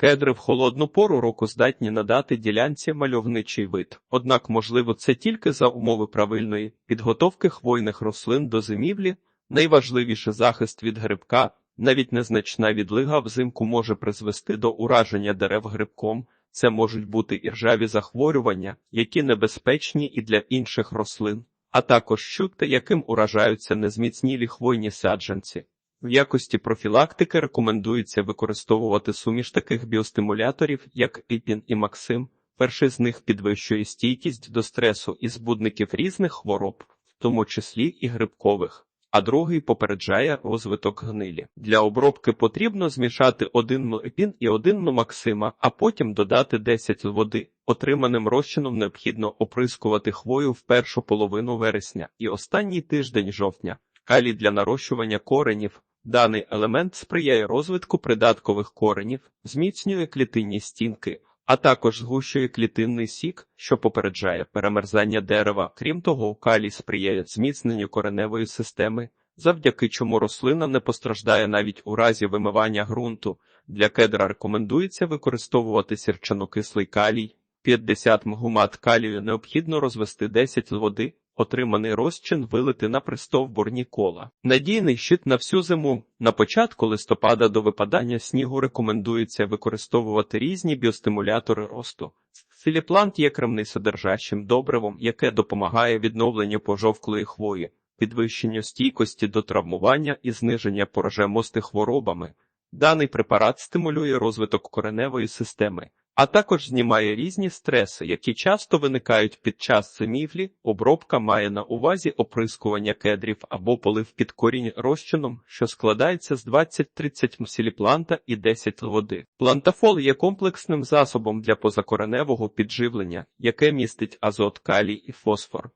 Кедри в холодну пору року здатні надати ділянці мальовничий вид. Однак, можливо, це тільки за умови правильної підготовки хвойних рослин до зимівлі. Найважливіше захист від грибка, навіть незначна відлига взимку може призвести до ураження дерев грибком. Це можуть бути і ржаві захворювання, які небезпечні і для інших рослин, а також щукти, яким уражаються незміцнілі хвойні саджанці. В якості профілактики рекомендується використовувати суміш таких біостимуляторів, як Іпін і Максим. Перший з них підвищує стійкість до стресу і збудників різних хвороб, в тому числі і грибкових, а другий попереджає розвиток гнилі. Для обробки потрібно змішати один Епін і один Максима, а потім додати 10 води. Отриманим розчином необхідно оприскувати хвою в першу половину вересня і останній тиждень жовтня. Калій для нарощування коренів. Даний елемент сприяє розвитку придаткових коренів, зміцнює клітинні стінки, а також згущує клітинний сік, що попереджає перемерзання дерева. Крім того, калій сприяє зміцненню кореневої системи, завдяки чому рослина не постраждає навіть у разі вимивання ґрунту. Для кедра рекомендується використовувати сірчанокислий калій. 50 мгумат калію необхідно розвести 10 з води, отриманий розчин вилити на пристовбурні кола. Надійний щит на всю зиму. На початку листопада до випадання снігу рекомендується використовувати різні біостимулятори росту. Філіплант є кремнисодержащим добривом, яке допомагає відновленню пожовклої хвої, підвищенню стійкості до травмування і зниження поражемости хворобами. Даний препарат стимулює розвиток кореневої системи, а також знімає різні стреси, які часто виникають під час зимівлі. Обробка має на увазі оприскування кедрів або полив під корінь розчином, що складається з 20-30 мсіліпланта і 10 води. Плантафол є комплексним засобом для позакореневого підживлення, яке містить азот, калій і фосфор.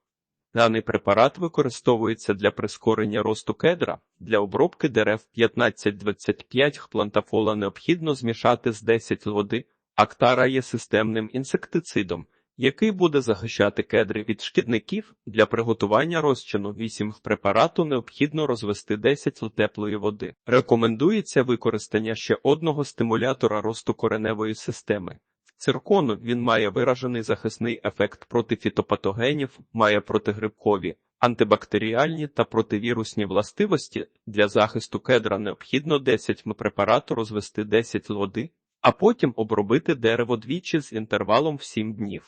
Даний препарат використовується для прискорення росту кедра. Для обробки дерев 15-25 плантафола необхідно змішати з 10 води. Актара є системним інсектицидом, який буде захищати кедри від шкідників. Для приготування розчину 8 препарату необхідно розвести 10 л теплої води. Рекомендується використання ще одного стимулятора росту кореневої системи. Циркону він має виражений захисний ефект проти фітопатогенів, має протигрибкові, антибактеріальні та противірусні властивості. Для захисту кедра необхідно 10 м препарату розвести 10 л води, а потім обробити дерево двічі з інтервалом в 7 днів.